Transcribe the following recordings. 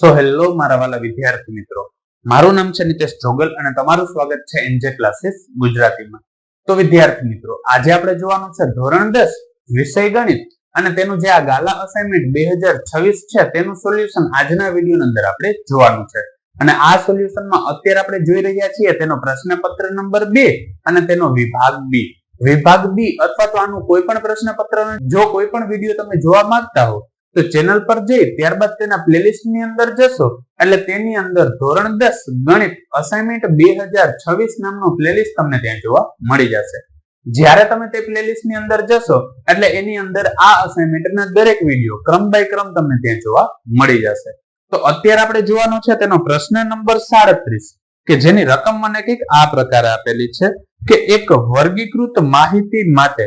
So hello મારા વાલા વિદ્યાર્થી મિત્રો. મારું નામ છે નિતેશ જોગલ અને તમારું સ્વાગત છે એનજે ક્લાસીસ ગુજરાતીમાં. તો વિદ્યાર્થી મિત્રો, આજે આપણે જોવાનું છે ધોરણ દસ, વિષય ગણિત. અને તેનું જે આ ગાલા અસાઇનમેન્ટ બે હજાર છવ્વીસ છે, તેનું સોલ્યુશન આજના વીડિયો અંદર આપણે જોવાનું છે. અને આ સોલ્યુશનમાં અત્યારે આપણે જોઈ રહ્યા છીએ તેનો પ્રશ્નપત્ર નંબર બે અને તેનો વિભાગ બી. વિભાગ બી અથવા તો આનું કોઈ પણ પ્રશ્નપત્ર જો કોઈ પણ વીડિયો તમે જોવા માંગતા હો તો ચેનલ પર જઈ ત્યારબાદ તેના પ્લેલિસ્ટની અંદર જશો. એટલે તેની અંદર ધોરણ દસ ગણિત અસાઇનમેન્ટ બે હજાર છવ્વીસ નામનું પ્લેલિસ્ટ તમને ત્યાં જોવા મળી જશે. જ્યારે તમે તે પ્લેલિસ્ટની અંદર જશો, એટલે એની અંદર આ અસાઇનમેન્ટના દરેક વીડિયો ક્રમ બાય ક્રમ તમને ત્યાં જોવા મળી જશે. તો અત્યારે આપણે જોવાનો છે તેનો પ્રશ્ન નંબર સાડત્રીસ, કે જેની રકમ મને કંઈક આ પ્રકારે આપેલી છે, કે એક વર્ગીકૃત માહિતી માટે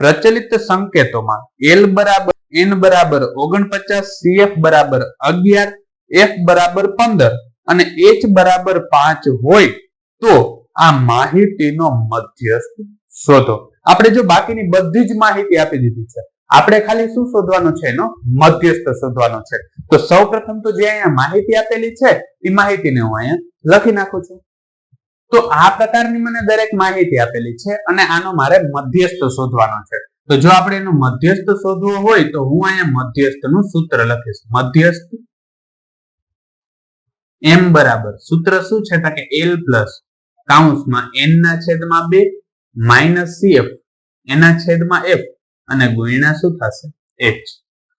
પ્રચલિત સંકેતોમાં એલ બરાબર એન બરાબર ઓગણપચાસ સીએફ બરાબર અગિયાર એફ બરાબર પંદર અને એચ બરાબર પાંચ હોય તો આ માહિતીનો મધ્યસ્થ શોધો. આપણે જો બાકીની બધી જ માહિતી આપી દીધી છે, આપણે ખાલી શું શોધવાનું છે એનો મધ્યસ્થ શોધવાનો છે. તો સૌ પ્રથમ તો જે અહીંયા માહિતી આપેલી છે, એ માહિતીને હું અહીંયા લખી નાખું છું. તો આ પ્રકારની મને દરેક માહિતી આપેલી છે અને આનો મારે મધ્યસ્થ શોધવાનો છે. તો જો આપણે એનો મધ્યસ્થ શોધવો હોય તો હું અહીંયા મધ્યસ્થનું સૂત્ર લખીશ. મધ્યસ્થ એમ બરાબર. સૂત્ર શું છે? કે એલ પ્લસ કાઉન્સમાં એન ના છેદમાં બે, માઇનસ સીએફ એના છેદમાં એફ અને ગુણ્યા શું થશે? એચ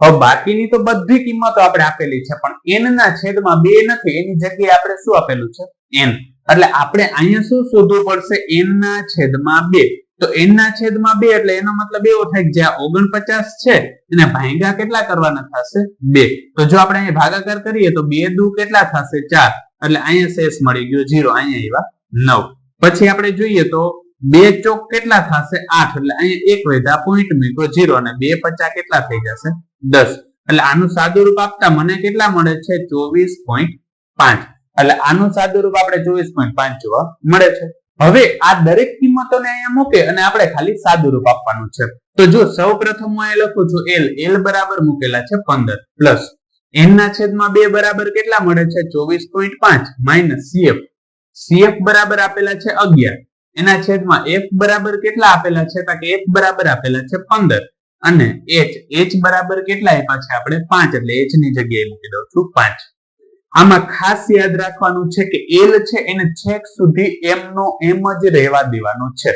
હવે બાકીની તો બધી કિંમતો આપણે આપેલી છે, પણ એન ના છેદમાં બે નથી. એની જગ્યાએ આપણે શું આપેલું છે? એન એટલે આપણે અહીંયા શું શોધવું પડશે? એન ના છેદમાં બે. તો એન ના છેદમાં બે એટલે એનો મતલબ એવો થાય કે જે ઓગણપચાસ છે એને ભાંગા કેટલા કરવાના થશે બે. તો જો આપણે અહીંયા ભાગાકાર કરીએ તો બે દુ કેટલા થશે ચાર. એટલે અહીંયા શેષ મળી ગયો જીરો અહીંયા એવા નવ. પછી આપણે જોઈએ તો બે ચોક કેટલા થશે આઠ. એટલે અહીંયા એક વધ્યા પોઈન્ટ મૂક્યો જીરો અને બે પચા કેટલા થઈ જશે દસ. એટલે આનું સાદું રૂપ આપતા મને કેટલા મળે છે ચોવીસ પોઈન્ટ પાંચ. એટલે આનું સાદું રૂપ આપણે ચોવીસ પોઈન્ટ પાંચ જોવા મળે છે. હવે આ દરેક કિંમતોને અહીંયા મૂકે અને આપણે ખાલી સાદું રૂપ આપવાનું છે. તો જો સૌ પ્રથમ હું અહીંયા લખું છું એલ એલ બરાબર મૂકેલા છે પંદર. પ્લસ એન ના છેદમાં બે બરાબર કેટલા મળે છે? ચોવીસ પોઈન્ટ પાંચ માઇનસ સીએફ સીએફ બરાબર આપેલા છે અગિયાર. એના છેદમાં એફ બરાબર કેટલા આપેલા છે? કે એફ બરાબર આપેલા છે પંદર. અને એચ એચ બરાબર કેટલા આપ્યા છે? આપણે પાંચ. એટલે એચની જગ્યાએ મૂકી દઉં છું પાંચ. આમાં ખાસ યાદ રાખવાનું છે કે એલ છે, એને છેક સુધી એમ એમ જ રહેવા દેવાનો છે.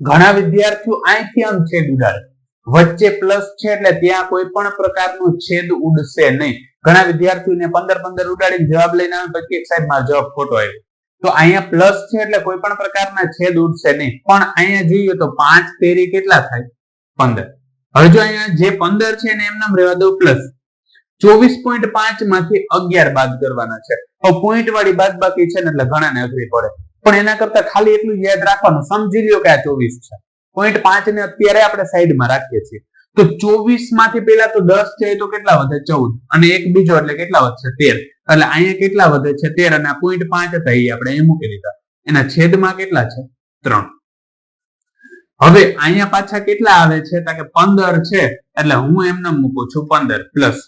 ઘણા વિદ્યાર્થીઓ અહીંથી આમ છેદ ઉડાડે. વચ્ચે પ્લસ છે એટલે ત્યાં કોઈ પણ પ્રકારનો છેદ ઉડશે નહીં. ઘણા વિદ્યાર્થીઓને પંદર પંદર ઉડાડીને જવાબ લઈને આવે, પછી એક સાહેબ મારો જવાબ ખોટો આવ્યો. તો અહીંયા પ્લસ છે એટલે કોઈ પણ પ્રકારના છેદ ઉડશે નહીં. પણ અહીંયા જોઈએ તો પાંચ તેરી કેટલા થાય? પંદર. હવે જો અહીંયા જે પંદર છે એને એમ નામ રહેવા દઉં પ્લસ ચોવીસ પોઈન્ટ પાંચમાંથી અગિયાર બાદ કરવાના છે. હવે પોઈન્ટ વાળી બાદ બાકી છે ને એટલે ઘણાને અઘરી પડે. પણ એના કરતા ખાલી એટલું યાદ રાખવાનું, સમજી લ્યો કે આ ચોવીસ છે. પોઈન્ટ પાંચ ને અત્યારે આપણે સાઈડમાં રાખીએ છીએ. તો ચોવીસમાંથી પેલા તો દસ છે તો કેટલા વધે? ચૌદ. અને એક બીજો એટલે કેટલા વધશે? તેર. એટલે અહીંયા કેટલા વધે છે? તેર અને આ પોઈન્ટ પાંચ હતા, એ આપણે અહીં મૂકી દીધા. એના છેદમાં કેટલા છે? ત્રણ. હવે અહીંયા પાછા કેટલા આવે છે? કે પંદર છે. એટલે હું એમને મૂકું છું પંદર પ્લસ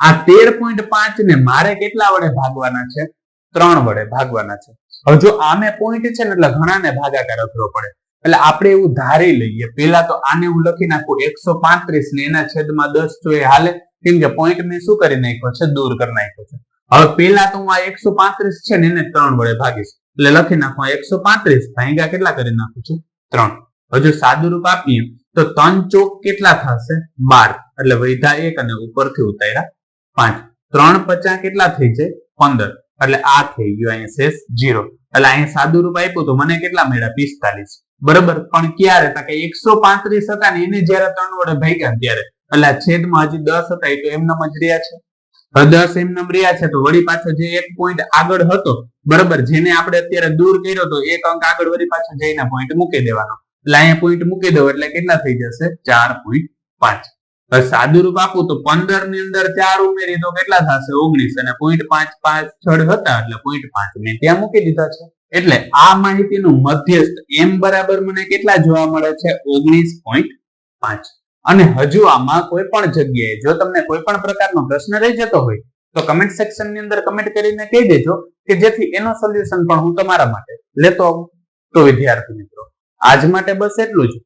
આ તેર પોઈન્ટ પાંચ ને મારે કેટલા વડે ભાગવાના છે? ત્રણ વડે ભાગવાના છે. હવે જો આમે પોઈન્ટ છે ને એટલે ઘણાને ભાગાકાર અઘરો પડે. એટલે આપણે એવું ધારી લઈએ. પેલા તો આને હું લખી નાખું એકસો પાંત્રીસ ને એના છેદમાં દસ જો એ હાલે, કેમ કે પોઈન્ટ મેં શું કરી નાખ્યો છે? દૂર કરી નાખ્યો છે. હવે પેલા તો હું આ એકસો પાંત્રીસ છે ને એને ત્રણ વડે ભાગીશ. એટલે લખી નાખું એકસો પાંત્રીસ ભાગ્યા કેટલા કરી નાખું છું? ત્રણ. હજુ સાદું રૂપ આપીએ, તો ત્રણ ચોક કેટલા થશે? બાર. એટલે વૈધા એક અને ઉપરથી ઉતાર્યા પાંચ. ત્રણ પચાસ કેટલા થઈ છે? પંદર. એટલે આ થઈ ગયું અહીંયા શેષ જીરો એટલે અહીંયા સાદું રૂપ આપ્યું તો મને કેટલા મળ્યા? પિસ્તાલીસ. બરોબર? પણ ક્યારે? કે એકસો પાંત્રીસ હતા ને એને જયારે ત્રણ વડે ભાગ્યા ત્યારે. એટલે છેદમાં હજી દસ હતા, એ તો એમનામ જ રહ્યા છે. દસ એમનામ રહ્યા છે, તો વળી પાછો જે એક પોઈન્ટ આગળ હતો, બરોબર? જેને આપણે અત્યારે દૂર કર્યો તો એક અંક આગળ વળી પાછો જઈને પોઈન્ટ મૂકી દેવાનો. એટલે અહીંયા પોઈન્ટ મૂકી દો એટલે કેટલા થઈ જશે? ચાર પોઈન્ટ પાંચ. સાદું રૂપ આપું તો પંદરની અંદર ચાર ઉમેરી તો કેટલા થશે? ઓગણીસ. અને પોઈન્ટ પાંચ પાંચ છડ હતા એટલે પોઈન્ટ પાંચ. મેં ત્યાં મૂકી દીધા છે. એટલે આ માહિતીનું મધ્યસ્થ એમ બરાબર મને કેટલા જોવા મળે છે? ઓગણીસ પોઈન્ટ પાંચ. અને હજુ આમાં કોઈ પણ જગ્યાએ, જો તમને કોઈ પણ પ્રકારનો પ્રશ્ન રહી જતો હોય, તો કમેન્ટ સેક્શનની અંદર કમેન્ટ કરીને કહી દેજો કે જેથી એનો સોલ્યુશન પણ હું તમારા માટે લેતો આવું. તો વિદ્યાર્થી મિત્રો, આજ માટે બસ એટલું જ.